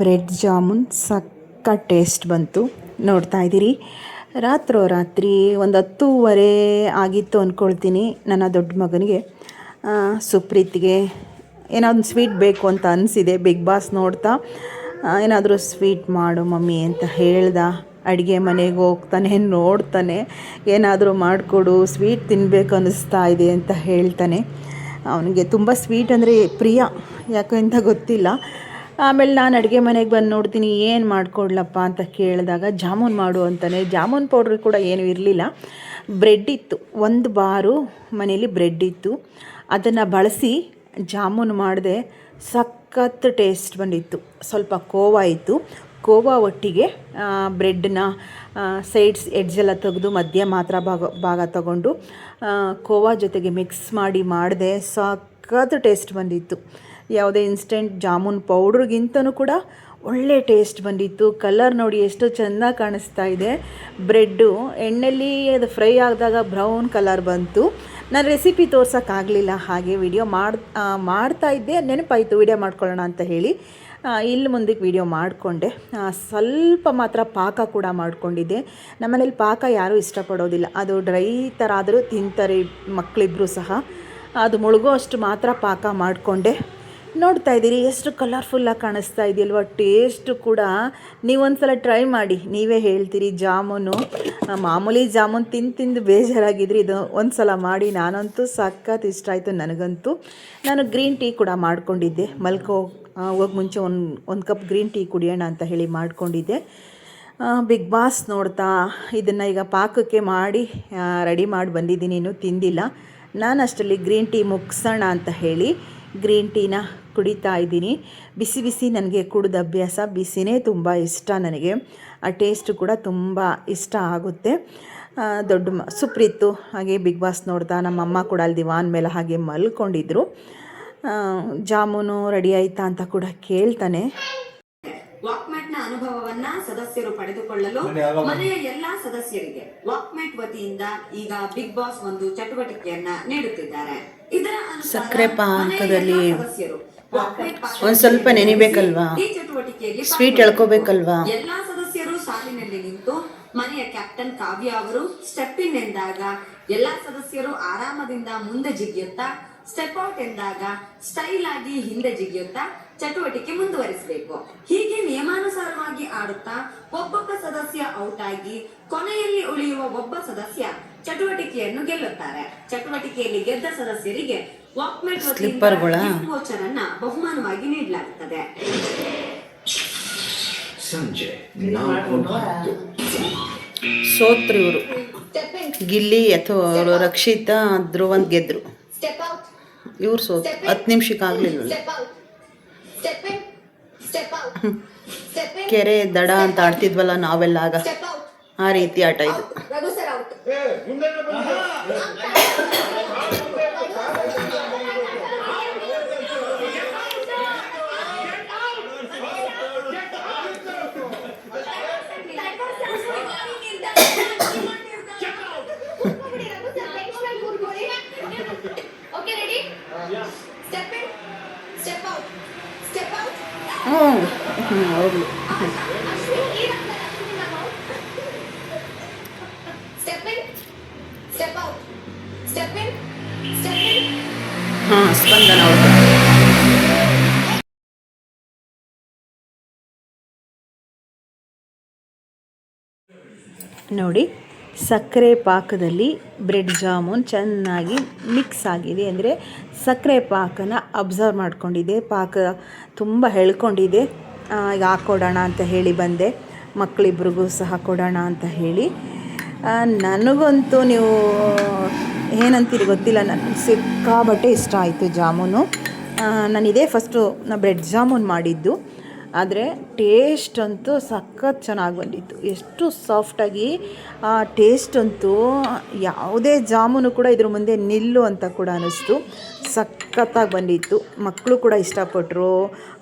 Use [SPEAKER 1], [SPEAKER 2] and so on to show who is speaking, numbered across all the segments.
[SPEAKER 1] Bread jamun, ಸಕ್ಕ taste ಬಂತು. ನೋಡ್ತಾ ಇದ್ದೀರಿ. ರಾತ್ರೋ ರಾತ್ರಿ ಒಂದು ಹತ್ತೂವರೆ ಆಗಿತ್ತು ಅಂದ್ಕೊಳ್ತೀನಿ ನನ್ನ ದೊಡ್ಡ ಮಗನಿಗೆ. ಸುಪ್ರೀತ್ಗೆ ಏನಾದ್ರು ಸ್ವೀಟ್ ಬೇಕು ಅಂತ ಅನಿಸಿದೆ. ಬಿಗ್ ಬಾಸ್ ನೋಡ್ತಾ ಏನಾದರೂ ಸ್ವೀಟ್ ಮಾಡು ಮಮ್ಮಿ ಅಂತ ಹೇಳ್ದ. ಅಡುಗೆ ಮನೆಗೆ ಹೋಗ್ತಾನೆ, ನೋಡ್ತಾನೆ. ಏನಾದರೂ ಮಾಡಿಕೊಡು, ಸ್ವೀಟ್ ತಿನ್ನಬೇಕು ಅನ್ನಿಸ್ತಾ ಇದೆ ಅಂತ ಹೇಳ್ತಾನೆ. ಅವನಿಗೆ ತುಂಬ ಸ್ವೀಟ್ ಅಂದರೆ ಪ್ರಿಯ. ಯಾಕೆ ಅಂತ ಗೊತ್ತಿಲ್ಲ. ಆಮೇಲೆ ನಾನು ಅಡುಗೆ ಮನೆಗೆ ಬಂದು ನೋಡ್ತೀನಿ, ಏನು ಮಾಡಿಕೊಡ್ಲಪ್ಪ ಅಂತ ಕೇಳಿದಾಗ ಜಾಮೂನ್ ಮಾಡು ಅಂತಾನೆ. ಜಾಮೂನ್ ಪೌಡ್ರ್ ಕೂಡ ಏನೂ ಇರಲಿಲ್ಲ. ಬ್ರೆಡ್ ಇತ್ತು. ಒಂದು ಬಾರು ಮನೇಲಿ ಬ್ರೆಡ್ ಇತ್ತು. ಅದನ್ನು ಬಳಸಿ ಜಾಮೂನ್ ಮಾಡಿದೆ ಸಖತ್ ಟೇಸ್ಟ್ ಬಂದಿತ್ತು. ಸ್ವಲ್ಪ ಕೋವಾ ಇತ್ತು. ಕೋವಾ ಒಟ್ಟಿಗೆ ಬ್ರೆಡ್ನ ಸೈಡ್ಸ್ ಎಡ್ಜೆಲ್ಲ ತೆಗೆದು ಮಧ್ಯ ಮಾತ್ರ ಭಾಗ ಭಾಗ ತಗೊಂಡು ಕೋವಾ ಜೊತೆಗೆ ಮಿಕ್ಸ್ ಮಾಡಿ ಮಾಡಿದೆ ಸಖತ್ ಟೇಸ್ಟ್ ಬಂದಿತ್ತು. ಯಾವುದೇ ಇನ್ಸ್ಟೆಂಟ್ ಜಾಮೂನ್ ಪೌಡ್ರಿಗಿಂತನೂ ಕೂಡ ಒಳ್ಳೆ ಟೇಸ್ಟ್ ಬಂದಿತ್ತು. ಕಲರ್ ನೋಡಿ ಎಷ್ಟು ಚೆಂದ ಕಾಣಿಸ್ತಾ ಇದೆ. ಬ್ರೆಡ್ಡು ಎಣ್ಣೆಲಿ ಅದು ಫ್ರೈ ಆದಾಗ ಬ್ರೌನ್ ಕಲರ್ ಬಂತು. ನಾನು ರೆಸಿಪಿ ತೋರ್ಸೋಕ್ಕಾಗಲಿಲ್ಲ, ಹಾಗೆ ವಿಡಿಯೋ ಮಾಡ್ ಮಾಡ್ತಾ ಇದ್ದೆ. ನೆನಪಾಯಿತು ವಿಡಿಯೋ ಮಾಡ್ಕೊಳ್ಳೋಣ ಅಂತ ಹೇಳಿ. ಇಲ್ಲಿ ಮುಂದಕ್ಕೆ ವಿಡಿಯೋ ಮಾಡಿಕೊಂಡೆ. ಸ್ವಲ್ಪ ಮಾತ್ರ ಪಾಕ ಕೂಡ ಮಾಡಿಕೊಂಡಿದ್ದೆ. ನಮ್ಮನೇಲಿ ಪಾಕ ಯಾರೂ ಇಷ್ಟಪಡೋದಿಲ್ಲ. ಅದು ಡ್ರೈ ಥರ ಆದರೂ ತಿಂತಾರೆ ಮಕ್ಕಳಿಬ್ಬರು ಸಹ. ಅದು ಮುಳುಗೋ ಅಷ್ಟು ಮಾತ್ರ ಪಾಕ ಮಾಡಿಕೊಂಡೆ. ನೋಡ್ತಾ ಇದ್ದೀರಿ, ಎಷ್ಟು ಕಲರ್ಫುಲ್ಲಾಗಿ ಕಾಣಿಸ್ತಾ ಇದೆಯಲ್ವ? ಟೇಸ್ಟು ಕೂಡ ನೀವೊಂದ್ಸಲ ಟ್ರೈ ಮಾಡಿ. ನೀವೇ ಹೇಳ್ತೀರಿ, ಜಾಮೂನು. ಮಾಮೂಲಿ ಜಾಮೂನ್ ತಿಂದು ತಿಂದು ಬೇಜಾರಾಗಿದ್ರಿ ಇದು ಒಂದು ಸಲ ಮಾಡಿ. ನಾನಂತೂ ಸಖತ್ ಇಷ್ಟ ಆಯಿತು ನನಗಂತೂ. ನಾನು ಗ್ರೀನ್ ಟೀ ಕೂಡ ಮಾಡ್ಕೊಂಡಿದ್ದೆ. ಮಲ್ಕೋ ಹೋಗಿ ಮುಂಚೆ ಒಂದು ಒಂದು ಕಪ್ ಗ್ರೀನ್ ಟೀ ಕುಡಿಯೋಣ ಅಂತ ಹೇಳಿ ಮಾಡ್ಕೊಂಡಿದ್ದೆ. ಬಿಗ್ ಬಾಸ್ ನೋಡ್ತಾ ಇದನ್ನು ಈಗ ಪಾಕಕ್ಕೆ ಮಾಡಿ ರೆಡಿ ಮಾಡಿ ಬಂದಿದ್ದೀನಿ. ಇನ್ನೂ ತಿಂದಿಲ್ಲ. ನಾನು ಅಷ್ಟರಲ್ಲಿ ಗ್ರೀನ್ ಟೀ ಮುಗಿಸೋಣ ಅಂತ ಹೇಳಿ. ಗ್ರೀನ್ ಟೀನ ಕುಡಿತಾ ಇದ್ದೀನಿ. ಬಿಸಿ ಬಿಸಿ ನನಗೆ ಕುಡಿದ ಅಭ್ಯಾಸ ಬಿಸಿನೇ ತುಂಬ ಇಷ್ಟ ನನಗೆ. ಆ ಟೇಸ್ಟ್ ಕೂಡ ತುಂಬ ಇಷ್ಟ ಆಗುತ್ತೆ. ದೊಡ್ಡ ಮ ಸುಪ್ರೀತು ಹಾಗೆ ಬಿಗ್ ಬಾಸ್ ನೋಡ್ತಾ ನಮ್ಮಮ್ಮ ಕೂಡ ಅಲ್ಲಿ ದಿವಾನ್ ಮೇಲೆ ಹಾಗೆ ಮಲ್ಕೊಂಡಿದ್ರು. ಜಾಮೂನು ರೆಡಿ ಆಯ್ತಾ ಅಂತ ಕೂಡ ಕೇಳ್ತಾನೆ.
[SPEAKER 2] ವಾಕ್ಮ್ಯಾಟ್ನ ಅನುಭವವನ್ನ ಸದಸ್ಯರು ಪಡೆದುಕೊಳ್ಳಲು ಮನೆಯ ಎಲ್ಲಾ ಸದಸ್ಯರಿಗೆ ವಾಕ್ಮ್ಯಾಟ್ ವತಿಯಿಂದ ಈಗ ಬಿಗ್ ಬಾಸ್ ಒಂದು ಚಟುವಟಿಕೆಯನ್ನ ನೀಡುತ್ತಿದ್ದಾರೆ.
[SPEAKER 1] ಸಕ್ಕರೆ ಪಾಕದಲ್ಲಿ ಒಂದ್ ಸ್ವಲ್ಪ ನೆನಿಬೇಕಲ್ವಾ? ಸ್ವೀಟ್ ಎಳ್ಕೋಬೇಕಲ್ವಾ?
[SPEAKER 2] ಎಲ್ಲಾ ಸದಸ್ಯರು ಸಾಲಿನಲ್ಲಿ ನಿಂತು ಮನೆಯ ಕ್ಯಾಪ್ಟನ್ ಕಾವ್ಯ ಅವರು ಸ್ಟೆಪ್ ಇನ್ ಎಂದಾಗ ಎಲ್ಲಾ ಸದಸ್ಯರು ಆರಾಮದಿಂದ ಮುಂದೆ ಜಿಗಿಯುತ್ತಾ ಸ್ಟೆಪ್ ಔಟ್ ಎಂದಾಗ ಸ್ಟೈಲ್ ಆಗಿ ಹಿಂದೆ ಜಿಗಿಯುತ್ತಾ ಚಟುವಟಿಕೆ ಮುಂದುವರಿಸಬೇಕು. ಹೀಗೆ ನಿಯಮಾನುಸಾರವಾಗಿ ಆಡುತ್ತಾ ಒಬ್ಬೊಬ್ಬ ಸದಸ್ಯ ಔಟ್ ಆಗಿ ಕೊನೆಯಲ್ಲಿ ಉಳಿಯುವ ಒಬ್ಬ ಸದಸ್ಯ ಚಟುವಟಿಕೆಯನ್ನು ಗೆಲ್ಲುತ್ತಾರೆ. ಚಟುವಟಿಕೆಯಲ್ಲಿ ಗೆದ್ದ ಸದಸ್ಯರಿಗೆ ವಾಕ್ಮೆಟ್? ವೋಚರ್ ಅನ್ನ ಬಹುಮಾನವಾಗಿ ನೀಡಲಾಗುತ್ತದೆ.
[SPEAKER 3] ಸಂಜೆ
[SPEAKER 1] ಸೋತ್ರು ಇವರು ಗಿಲ್ಲಿ ಅಥವಾ ಅವರು ರಕ್ಷಿತಾ ಧ್ರುವಂತ್ ಗೆದ್ರು. ಇವ್ರು ಸೋತ್ ಹತ್ತು ನಿಮಿಷಕ್ಕೆ ಆಗಲಿಲ್ಲ ಕೆರೆ ದಡ ಅಂತ ಆಡ್ತಿದ್ವಲ್ಲ ನಾವೆಲ್ಲ ಆಗ ಆ ರೀತಿ ಆಟ ಇದು. ಹ್ಞೂ
[SPEAKER 4] step in step out
[SPEAKER 1] step in step ನೋಡಿ ಸಕ್ಕರೆ ಪಾಕದಲ್ಲಿ ಬ್ರೆಡ್ ಜಾಮೂನ್ ಚೆನ್ನಾಗಿ ಮಿಕ್ಸ್ ಆಗಿದೆ ಅಂದರೆ ಸಕ್ಕರೆ ಪಾಕನ ಅಬ್ಸರ್ವ್ ಮಾಡ್ಕೊಂಡಿದೆ, ಪಾಕ ತುಂಬ ಎಳ್ಕೊಂಡಿದೆ ಈಗ ಹಾಕ್ಕೊಡೋಣ ಅಂತ ಹೇಳಿ ಬಂದೆ. ಮಕ್ಕಳಿಬ್ರಿಗೂ ಸಹ ಕೊಡೋಣ ಅಂತ ಹೇಳಿ. ನನಗಂತೂ ನೀವು ಏನಂತೀರಿ ಗೊತ್ತಿಲ್ಲ ನನಗೆ ಸಿಕ್ಕಾಬಟ್ಟೆ ಇಷ್ಟ ಆಯಿತು ಜಾಮೂನು. ನಾನು ಇದೇ ಫಸ್ಟು ನಾ ಬ್ರೆಡ್ ಜಾಮೂನ್ ಮಾಡಿದ್ದು. ಆದರೆ ಟೇಸ್ಟ್ ಅಂತೂ ಸಖತ್ ಚೆನ್ನಾಗಿ ಬಂದಿತ್ತು. ಎಷ್ಟು ಸಾಫ್ಟಾಗಿ ಟೇಸ್ಟ್ ಅಂತೂ ಯಾವುದೇ ಜಾಮೂನು ಕೂಡ ಇದ್ರ ಮುಂದೆ ನಿಲ್ಲು ಅಂತ ಕೂಡ ಅನ್ನಿಸ್ತು ಸಖತ್ತಾಗಿ ಬಂದಿತ್ತು. ಮಕ್ಕಳು ಕೂಡ ಇಷ್ಟಪಟ್ಟರು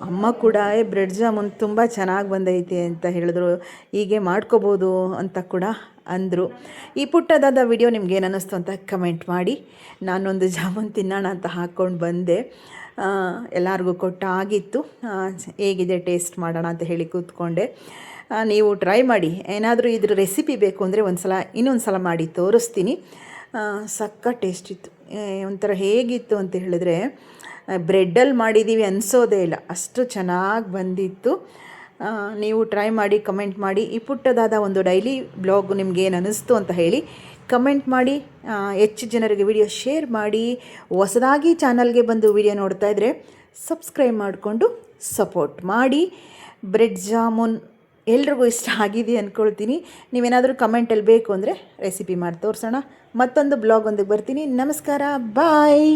[SPEAKER 1] ಅಮ್ಮ ಕೂಡ ಬ್ರೆಡ್ ಜಾಮೂನ್ ತುಂಬ ಚೆನ್ನಾಗಿ ಬಂದೈತೆ ಅಂತ ಹೇಳಿದ್ರು. ಹೀಗೆ ಮಾಡ್ಕೋಬೋದು ಅಂತ ಕೂಡ ಅಂದರು. ಈ ಪುಟ್ಟದಾದ ವಿಡಿಯೋ ನಿಮ್ಗೆ ಏನು ಅನ್ನಿಸ್ತು ಅಂತ ಕಮೆಂಟ್ ಮಾಡಿ. ನಾನೊಂದು ಜಾಮೂನ್ ತಿನ್ನೋಣ ಅಂತ ಹಾಕ್ಕೊಂಡು ಬಂದೆ. ಎಲ್ಲರಿಗೂ ಕೊಟ್ಟ ಆಗಿತ್ತು ಹೇಗಿದೆ ಟೇಸ್ಟ್ ಮಾಡೋಣ ಅಂತ ಹೇಳಿ ಕೂತ್ಕೊಂಡೆ. ನೀವು ಟ್ರೈ ಮಾಡಿ. ಏನಾದರೂ ಇದ್ರ ರೆಸಿಪಿ ಬೇಕು ಅಂದರೆ ಒಂದು ಸಲ ಇನ್ನೊಂದು ಸಲ ಮಾಡಿ ತೋರಿಸ್ತೀನಿ. ಸಕ್ಕ ಟೇಸ್ಟ್ ಇತ್ತು. ಒಂಥರ ಹೇಗಿತ್ತು ಅಂತ ಹೇಳಿದ್ರೆ ಬ್ರೆಡ್ಡಲ್ಲಿ ಮಾಡಿದ್ದೀವಿ ಅನಿಸೋದೇ ಇಲ್ಲ. ಅಷ್ಟು ಚೆನ್ನಾಗಿ ಬಂದಿತ್ತು. ನೀವು ಟ್ರೈ ಮಾಡಿ ಕಮೆಂಟ್ ಮಾಡಿ. ಈ ಪುಟ್ಟದಾದ ಒಂದು ಡೈಲಿ ಬ್ಲಾಗ್ ನಿಮ್ಗೆ ಏನು ಅನ್ನಿಸ್ತು ಅಂತ ಹೇಳಿ ಕಮೆಂಟ್ ಮಾಡಿ ಹೆಚ್ಚು ಜನರಿಗೆ ವಿಡಿಯೋ ಶೇರ್ ಮಾಡಿ, ಹೊಸದಾಗಿ ಚಾನಲ್ಗೆ ಬಂದು ವಿಡಿಯೋ ನೋಡ್ತಾ ಇದ್ದರೆ ಸಬ್ಸ್ಕ್ರೈಬ್ ಮಾಡಿಕೊಂಡು ಸಪೋರ್ಟ್ ಮಾಡಿ. ಬ್ರೆಡ್ ಜಾಮೂನ್ ಎಲ್ರಿಗೂ ಇಷ್ಟ ಆಗಿದೆ ಅಂದ್ಕೊಳ್ತೀನಿ ನೀವೇನಾದರೂ ಕಮೆಂಟಲ್ಲಿ ಬೇಕು ಅಂದರೆ ರೆಸಿಪಿ ಮಾಡಿ ತೋರಿಸೋಣ. ಮತ್ತೊಂದು ಬ್ಲಾಗ್ ಒಂದಿಗೆ ಬರ್ತೀನಿ. ನಮಸ್ಕಾರ, ಬಾಯ್!